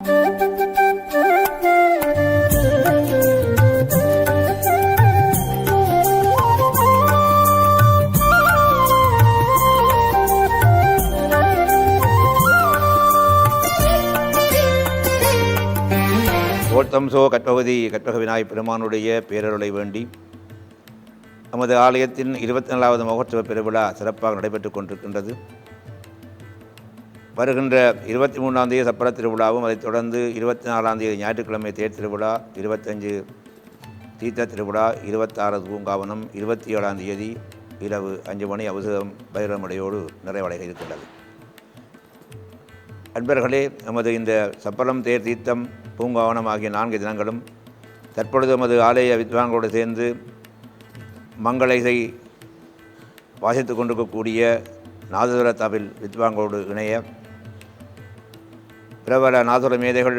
ஓத்தம்சோ கற்பகவதி கற்பக விநாயக பெருமானுடைய பேரருளை வேண்டி நமது ஆலயத்தின் இருபத்தி நாலாவது மகோற்சவ பெருவிழா சிறப்பாக நடைபெற்றுக் கொண்டிருக்கின்றது. வருகின்ற இருபத்தி மூணாம் தேதி சப்பர திருவிழாவும் அதைத் தொடர்ந்து இருபத்தி நாலாம் தேதி ஞாயிற்றுக்கிழமை தேர் திருவிழா இருபத்தஞ்சு தீர்த்த திருவிழா இருபத்தாறு பூங்காவனம் இருபத்தி ஏழாம் தேதி இரவு அஞ்சு மணி அவசரம் பைரமடையோடு நிறைவடைய இருக்கின்றது. அன்பர்களே நமது இந்த சப்பரம் தேர் தீர்த்தம் பூங்காவனம் ஆகிய நான்கு தினங்களும் தற்பொழுது நமது ஆலய வித்வான்களோடு சேர்ந்து மங்கள இசை வாசித்து கொண்டிருக்கக்கூடிய நாதசுர தவில் வித்வான்களோடு இணைய பிரபல நாதுர மேதைகள்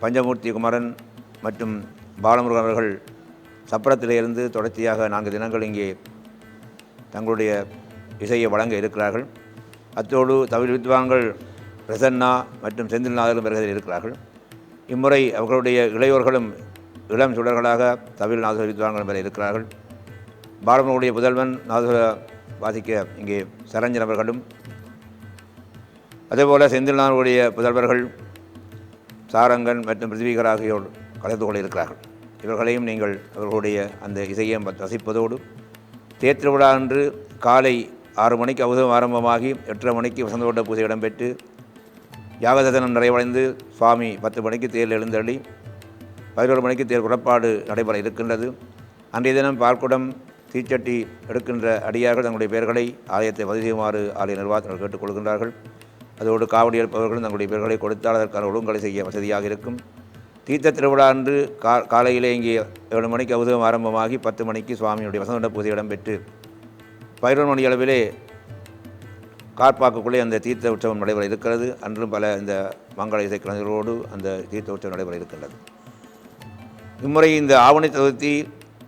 பஞ்சமூர்த்தி குமரன் மற்றும் பாலமுருகன் அவர்கள் சப்பரத்திலிருந்து தொடர்ச்சியாக நான்கு தினங்கள் இங்கே தங்களுடைய இசையை வழங்க இருக்கிறார்கள். அத்தோடு தமிழ் வித்வான்கள் பிரசன்னா மற்றும் செந்தில்நாதரும் வருகையில் இருக்கிறார்கள். இம்முறை அவர்களுடைய இளையோர்களும் இளம் சுடர்களாக தவில் நாதசுர வித்வான்களும் வர இருக்கிறார்கள். பாலமுருகனுடைய புதல்வன் நாதசுர வாசிக்க இங்கே சரஞ்சன் அவர்களும் அதேபோல் செந்தில்நாதனுடைய புதல்வர்கள் சாரங்கன் மற்றும் பிருத்திவிகர் ஆகியோர் கலந்து கொள்ள இருக்கிறார்கள் இவர்களையும் நீங்கள் அவர்களுடைய அந்த இசையை ரசிப்பதோடு தேர் திருவிழா அன்று காலை ஆறு மணிக்கு அவுதம் ஆரம்பமாகி எட்டரை மணிக்கு வசந்தோட்ட பூஜை இடம்பெற்று யாகதனம் நிறைவடைந்து சுவாமி பத்து மணிக்கு தேர் எழுந்தள்ளி பதினோரு மணிக்கு தேர் புறப்பாடு நடைபெற இருக்கின்றது. அன்றைய தினம் பால்குடம் தீச்சட்டி எடுக்கின்ற அடியார்கள் தங்களுடைய பெயர்களை ஆலயத்தை பதிவு செய்யுமாறு ஆலய நிர்வாகத்தினர் கேட்டுக்கொள்கின்றார்கள். அதோடு காவடி எடுப்பவர்களும் தங்களுடைய பெயர்களை கொடுத்தால் அதற்கான ஒழுங்குகளை செய்ய வசதியாக இருக்கும். தீர்த்த திருவிழா அன்று கா காலையிலே இங்கே ஏழு மணிக்கு அவுதம் ஆரம்பமாகி பத்து மணிக்கு சுவாமியுடைய வசந்த பூஜை இடம்பெற்று பதினொரு மணி அளவிலே கார்பாக்குள்ளே அந்த தீர்த்த உற்சவம் நடைபெற இருக்கிறது. அன்றும் பல இந்த மங்கள இசை கலைஞர்களோடு அந்த தீர்த்த உற்சவம் நடைபெற இருக்கின்றது. இம்முறை இந்த ஆவணி சதுர்த்தி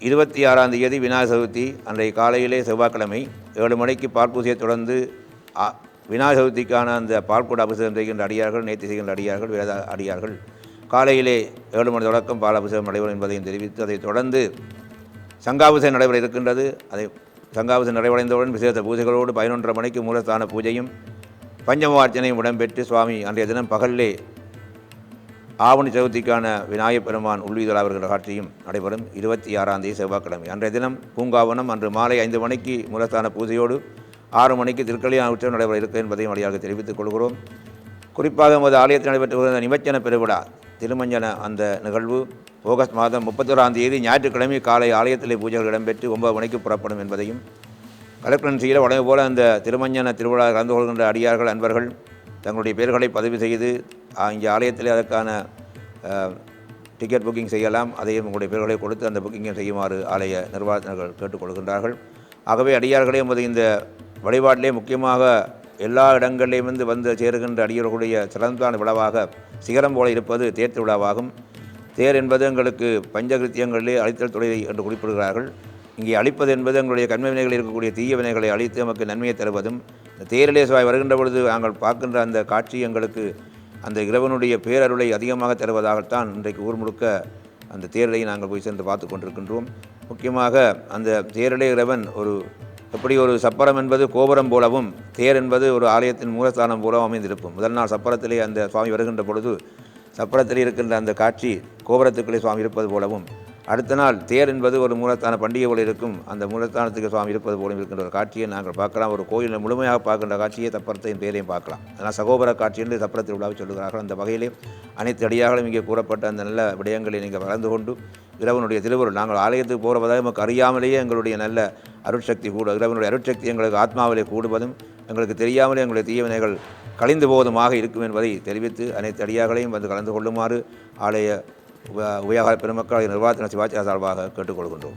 இருபத்தி ஆறாம் தேதி விநாயகர் சதுர்த்தி அன்றைய காலையிலே செவ்வாய்க்கிழமை ஏழு மணிக்கு பால்பூசியை தொடர்ந்து விநாயக விநாயகர் சதுர்த்திக்கான அந்த பால்கூட அபிஷேகம் செய்கின்ற அடியார்கள் நேர்த்தி செய்கின்ற அடியார்கள் வேத அடியார்கள் காலையிலே ஏழு மணி தொடக்கம் பால் அபிஷேகம் நடைபெறும் என்பதையும் தெரிவித்து அதைத் தொடர்ந்து சங்காபிஷேகம் நடைபெற இருக்கின்றது. அதை சங்காபிஷேகம் நிறைவடைந்தவுடன் விசேஷ பூஜைகளோடு பதினொன்றரை மணிக்கு மூலஸ்தான பூஜையும் பஞ்சமார்ச்சனையும் இடம்பெற்று சுவாமி அன்றைய தினம் பகலிலே ஆவணி சதுர்த்திக்கான விநாயகப் பெருமான் உள்வீதல் அவர்கள் காட்சியும் நடைபெறும். இருபத்தி ஆறாம் தேதி செவ்வாய்க்கிழமை. அன்றைய தினம் பூங்காவனம் அன்று மாலை ஐந்து மணிக்கு மூலஸ்தான பூஜையோடு ஆறு மணிக்கு திருக்கல்யாண உற்சவம் நடைபெற இருக்கு என்பதையும் வழியாக தெரிவித்துக் கொள்கிறோம். குறிப்பாக நமது ஆலயத்தில் நடைபெற்று வருகிற நிமச்சன பெருவிழா திருமஞ்சன அந்த நிகழ்வு ஆகஸ்ட் மாதம் முப்பத்தோராம் தேதி ஞாயிற்றுக்கிழமை காலை ஆலயத்திலே பூஜைகள் இடம்பெற்று ஒன்பது மணிக்கு புறப்படும் என்பதையும் கலெக்டரன்சியில் உடனே போல அந்த திருமஞ்சன திருவிழா கலந்து கொள்கின்ற அடியார்கள் அன்பர்கள் தங்களுடைய பெயர்களை பதிவு செய்து இங்கே ஆலயத்தில் அதற்கான டிக்கெட் புக்கிங் செய்யலாம். அதையும் உங்களுடைய பெயர்களை கொடுத்து அந்த புக்கிங்கை செய்யுமாறு ஆலய நிர்வாகத்தினர்கள் கேட்டுக்கொள்கின்றார்கள். ஆகவே அடியார்களே என்பது இந்த வழிபாட்டிலே முக்கியமாக எல்லா இடங்களிலிருந்து வந்து சேருகின்ற அடியோர்களுடைய சிறந்தான விழாவாக சிகரம் போல இருப்பது தேர் திருவிழாவாகும். தேர் என்பது எங்களுக்கு பஞ்சகிருத்தியங்களிலே அழித்தல் துறை என்று குறிப்பிடுகிறார்கள். இங்கே அழிப்பது என்பது எங்களுடைய கண்மை வினைகளில் இருக்கக்கூடிய தீய வினைகளை அழித்து நமக்கு நன்மையை தருவதும் இந்த தேரிலே சுவாய் வருகின்ற பொழுது நாங்கள் பார்க்கின்ற அந்த காட்சி எங்களுக்கு அந்த இறைவனுடைய பேரருளை அதிகமாக தருவதாகத்தான் இன்றைக்கு ஊர் முழுக்க அந்த தேரலை நாங்கள் போய் சென்று பார்த்து கொண்டிருக்கின்றோம். முக்கியமாக அந்த தேரலை இறைவன் ஒரு இப்படி ஒரு சப்பரம் என்பது கோபுரம் போலவும் தேர் என்பது ஒரு ஆலயத்தின் மூலஸ்தானம் போலவும் அமைந்திருக்கும். முதல் நாள் சப்பரத்திலே அந்த சுவாமி வருகின்ற பொழுது சப்பரத்தில் இருக்கின்ற அந்த காட்சி கோபுரத்துக்குள்ளே சுவாமி இருப்பது போலவும் அடுத்த நாள் தேர் என்பது ஒரு மூலத்தான பண்டிகை போல இருக்கும் அந்த மூலத்தானத்துக்கு சுவாமி இருப்பது போல இருக்கின்ற ஒரு காட்சியை நாங்கள் பார்க்கலாம். ஒரு கோயிலில் முழுமையாக பார்க்கின்ற காட்சியை தப்பரத்தையும் பேரையும் பார்க்கலாம். அதனால் சகோபர காட்சி என்று தப்பர திருவிழாவை சொல்லுகிறார்கள். அந்த வகையிலே அனைத்து அடியார்களும் இங்கே கூறப்பட்ட அந்த நல்ல விடயங்களை நீங்கள் வளர்ந்து கொண்டு இறைவனுடைய திருவருள் நாங்கள் ஆலயத்துக்கு போகிறவதாக நமக்கு அறியாமலேயே எங்களுடைய நல்ல அருட்சக்தி கூட இறைவனுடைய அருட்சக்தி எங்களுக்கு ஆத்மாவிலே கூடுவதும் எங்களுக்கு தெரியாமலே எங்களுடைய தீயவினைகள் கழிந்து போவதுமாக இருக்கும் என்பதை தெரிவித்து அனைத்து அடியார்களையும் வந்து கலந்து கொள்ளுமாறு ஆலய உப- உபயோக பெருமக்களின் நிர்வாகத்தின சிவாச்சார சார்பாக கேட்டுக்கொள்கின்றோம்.